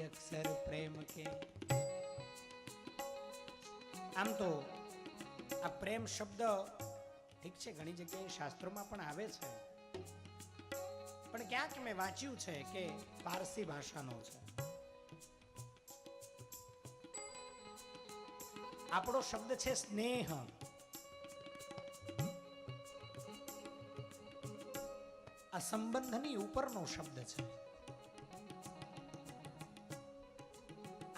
અક્ષર પ્રેમ કે. આમ તો આ પ્રેમ શબ્દ ઠીક છે, ઘણી જગ્યાએ શાસ્ત્રોમાં પણ આવે છે. પણ ક્યાંક મેં વાંચ્યું છે કે પારસી ભાષાનો છે. આપણો શબ્દ છે સ્નેહ. આ સંબંધની ઉપરનો શબ્દ છે.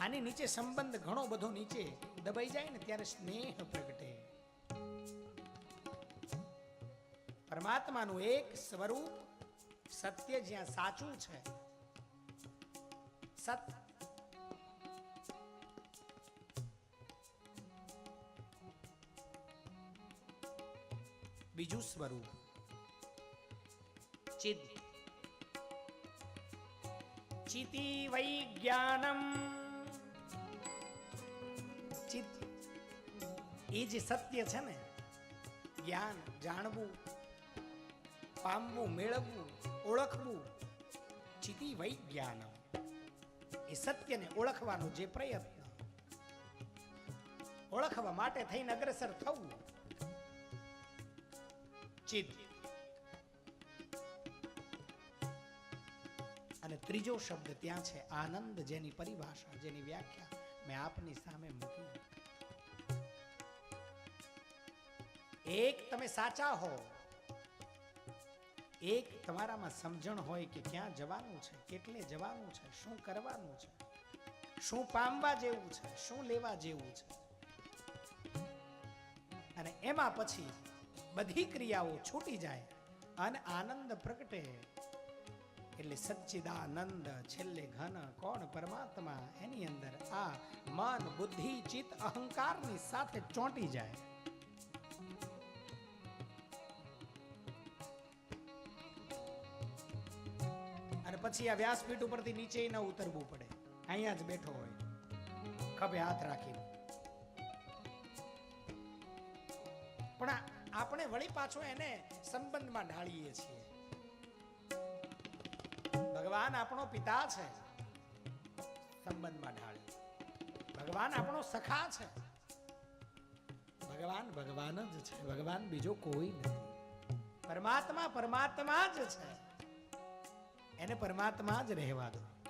આની નીચે સંબંધ ઘણો બધો નીચે દબાઈ જાય ને ત્યારે સ્નેહ પ્રગટે. પરમાત્માનું એક સ્વરૂપ સત્ય જ્યાં સાચું છે. સત બીજું સ્વરૂપ. ચિત ચિતિ વૈજ્ઞાનમ ચિત એ જે સત્ય છે ને, જ્ઞાન જાણવું, પામવું, મેળવવું, ઓળખવું ચિતિ વૈજ્ઞાનમ. એ સત્યને ઓળખવાનો જે પ્રયત્ન. ઓળખવા માટે થઈને અગ્રસર થવું. ચિત્ત. અને ત્રીજો શબ્દ ત્યાં છે, આનંદ જેની પરિભાષા, જેની વ્યાખ્યા. મેં આપની સામે મૂકી એક તમે સાચા હો. એક તમારામાં સમજણ હોય કે ક્યાં જવાનું છે, કેટલે જવાનું છે, શું કરવાનું છે, શું પામવા જેવું છે, શું લેવા જેવું છે. અને એમાં પછી બધી ક્રિયાઓ છૂટી જાય અને આનંદ પ્રગટે. એટલે સચ્ચિદાનંદ છેલ્લે ઘન કોણ પરમાત્મા? એની અંદર આ મન, બુદ્ધિ, ચિત્ત, અહંકારની સાથે ચોંટી જાય. અને પછી આ વ્યાસપીઠ ઉપરથી નીચે ન ઉતરવું પડે. અહીંયા જ બેઠો હોય. ખભે હાથ રાખીને. પણ આપણે વળી પાછો એને સંબંધમાં ઢાળીએ છીએ. ભગવાન આપણો પિતા છે. સંબંધમાં ઢાળી ભગવાન આપણો સખા છે. ભગવાન ભગવાન જ છે. ભગવાન બીજો કોઈ નથી. પરમાત્મા પરમાત્મા જ છે. એને પરમાત્મા જ રહેવા દો.